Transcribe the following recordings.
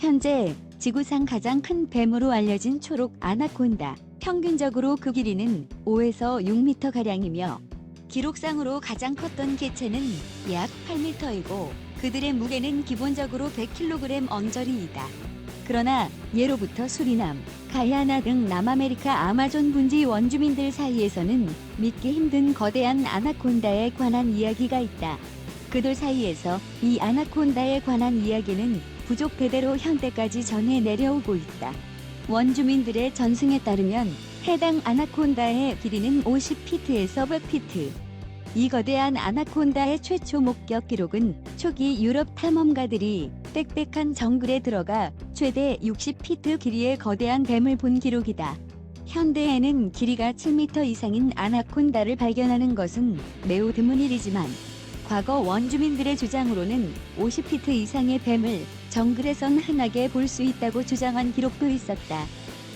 현재 지구상 가장 큰 뱀으로 알려진 초록 아나콘다. 평균적으로 그 길이는 5에서 6m 가량이며 기록상으로 가장 컸던 개체는 약 8m이고 그들의 무게는 기본적으로 100kg 언저리이다. 그러나 예로부터 수리남, 가야나 등 남아메리카 아마존 분지 원주민들 사이에서는 믿기 힘든 거대한 아나콘다에 관한 이야기가 있다. 그들 사이에서 이 아나콘다에 관한 이야기는 부족 대대로 현대까지 전해 내려오고 있다. 원주민들의 전승에 따르면 해당 아나콘다의 길이는 50피트에서 100피트. 이 거대한 아나콘다의 최초 목격 기록은 초기 유럽 탐험가들이 빽빽한 정글에 들어가 최대 60피트 길이의 거대한 뱀을 본 기록이다. 현대에는 길이가 7m 이상인 아나콘다를 발견하는 것은 매우 드문 일이지만 과거 원주민들의 주장으로는 50피트 이상의 뱀을 정글에선 흔하게 볼 수 있다고 주장한 기록도 있었다.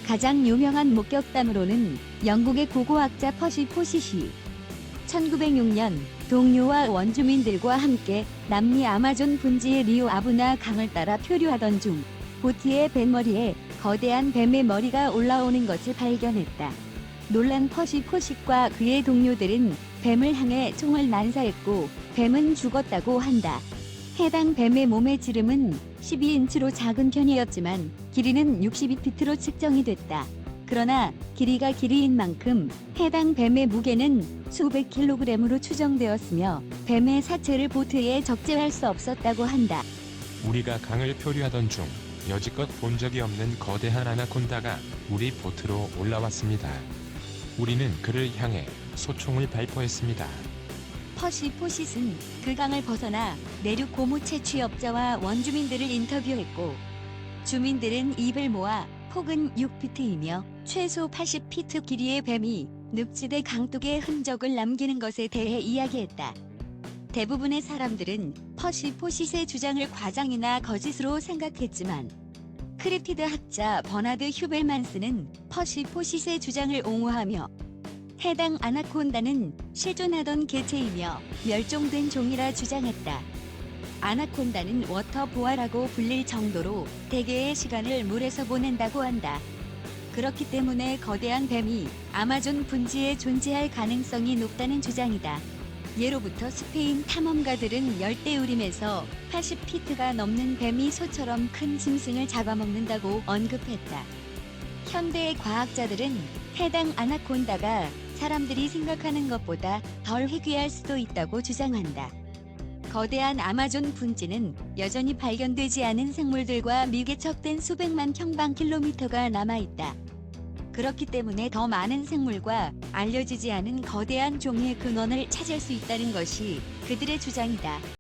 가장 유명한 목격담으로는 영국의 고고학자 퍼시 포시시 1906년 동료와 원주민들과 함께 남미 아마존 분지의 리오 아부나 강을 따라 표류하던 중 보트의 뱃머리에 거대한 뱀의 머리가 올라오는 것을 발견했다. 놀란 퍼시 포식과 그의 동료들은 뱀을 향해 총을 난사했고 뱀은 죽었다고 한다. 해당 뱀의 몸의 지름은 12인치로 작은 편이었지만 길이는 62피트로 측정이 됐다. 그러나 길이가 길이인 만큼 해당 뱀의 무게는 수백 킬로그램으로 추정되었으며 뱀의 사체를 보트에 적재할 수 없었다고 한다. 우리가 강을 표류하던 중 여지껏 본 적이 없는 거대한 아나콘다가 우리 보트로 올라왔습니다. 우리는 그를 향해 소총을 발포했습니다. 퍼시 포싯은 그 강을 벗어나 내륙 고무 채 취업자와 원주민들을 인터뷰했고 주민들은 입을 모아 폭은 6피트이며 최소 80피트 길이의 뱀이 늪지대 강둑의 흔적을 남기는 것에 대해 이야기했다. 대부분의 사람들은 퍼시 포싯의 주장을 과장이나 거짓으로 생각했지만 크리티드 학자 버나드 휴벨만스는 퍼시 포싯의 주장을 옹호하며 해당 아나콘다는 실존하던 개체이며 멸종된 종이라 주장했다. 아나콘다는 워터보아라고 불릴 정도로 대개의 시간을 물에서 보낸다고 한다. 그렇기 때문에 거대한 뱀이 아마존 분지에 존재할 가능성이 높다는 주장이다. 예로부터 스페인 탐험가들은 열대우림에서 80피트가 넘는 뱀이 소처럼 큰 짐승을 잡아먹는다고 언급했다. 현대의 과학자들은 해당 아나콘다가 사람들이 생각하는 것보다 덜 희귀할 수도 있다고 주장한다. 거대한 아마존 분지는 여전히 발견되지 않은 생물들과 미개척된 수백만 평방킬로미터가 남아있다. 그렇기 때문에 더 많은 생물과 알려지지 않은 거대한 종의 근원을 찾을 수 있다는 것이 그들의 주장이다.